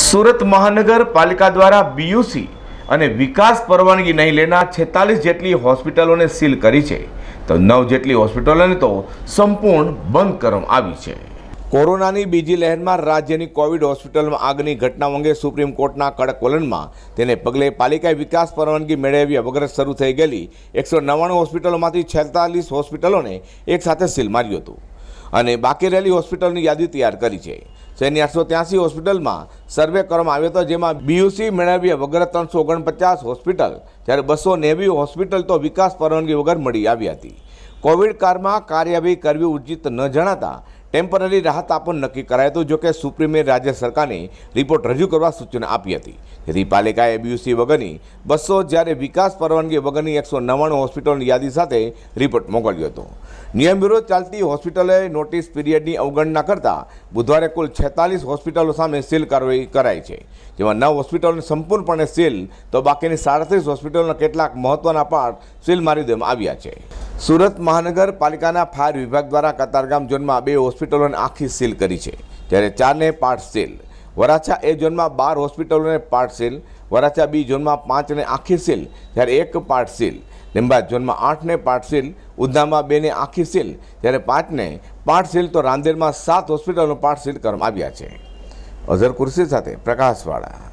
સુરત મહાનગરપાલિકા દ્વારા બીયુસી અને વિકાસ પરવાનગી નહીં લેનાર છેતાલીસ જેટલી હોસ્પિટલોને સીલ કરી છે. તો નવ જેટલી હોસ્પિટલોને તો સંપૂર્ણ બંધ કરવામાં આવી છે. કોરોનાની બીજી લહેરમાં રાજ્યની કોવિડ હોસ્પિટલમાં આગની ઘટના અંગે સુપ્રીમ કોર્ટના કડક વલણમાં તેને પગલે પાલિકાએ વિકાસ પરવાનગી મેળવ્યા વગર શરૂ થઈ ગયેલી એકસો નવ્વાણું હોસ્પિટલોમાંથી છેતાલીસ હોસ્પિટલોને એકસાથે સીલ માર્યું હતું. અને બાકી રહેલી હોસ્પિટલની યાદી તૈયાર કરી છે. શહેરની આઠસો ત્યાસી હોસ્પિટલમાં સર્વે કરવામાં આવ્યો હતો, જેમાં બીયુસી મેળવ્યા વગર ત્રણસો ઓગણપચાસ હોસ્પિટલ, જ્યારે બસો નેવી હોસ્પિટલ તો વિકાસ પરવાનગી વગર મળી આવી હતી. કોવિડ કાળમાં કાર્યવાહી કરવી ઉચિત ન જણાતા ટેમ્પરરી રાહત આપવાનું નક્કી કરાયું હતું જોકે સુપ્રીમે રાજ્ય સરકારને રિપોર્ટ રજૂ કરવા સૂચના આપી હતી. જેથી પાલિકાએ બીયુસી વગરની બસો જ્યારે વિકાસ પરવાનગી વગરની એકસો નવ્વાણું હોસ્પિટલની યાદી સાથે રિપોર્ટ મોકલ્યો હતો. નિયમ વિરોધ ચાલતી હોસ્પિટલે નોટિસ પીરિયડની અવગણના કરતા બુધવારે કુલ છેતાલીસ હોસ્પિટલો સામે સીલ કાર્યવાહી કરાઈ છે. જેમાં નવ હોસ્પિટલોને સંપૂર્ણપણે સીલ તો બાકીની સાડત્રીસ હોસ્પિટલોના કેટલાક મહત્વના પાર્ટ સીલ મારી દેવામાં આવ્યા છે. સુરત મહાનગરપાલિકાના ફાયર વિભાગ દ્વારા કતારગામ ઝોનમાં બે હોસ્પિટલોને આખી સીલ કરી છે, જ્યારે ચારને પાર્ટ સીલ. વરાછા એ ઝોનમાં બાર હોસ્પિટલોને પાર્ટ સીલ, વરાછા બી ઝોનમાં પાંચને આખી સીલ, જ્યારે એક પાર્ટ સીલ. લીંબા ઝોનમાં આઠને પાર્ટ સીલ, ઉધનામાં બેને આખી સીલ, જ્યારે પાંચને પાર્ટ સીલ તો રાંદેરમાં સાત હોસ્પિટલોને પાર્ટ સીલ કરવામાં આવ્યા છે. અઝર કુર્સી સાથે પ્રકાશવાળા.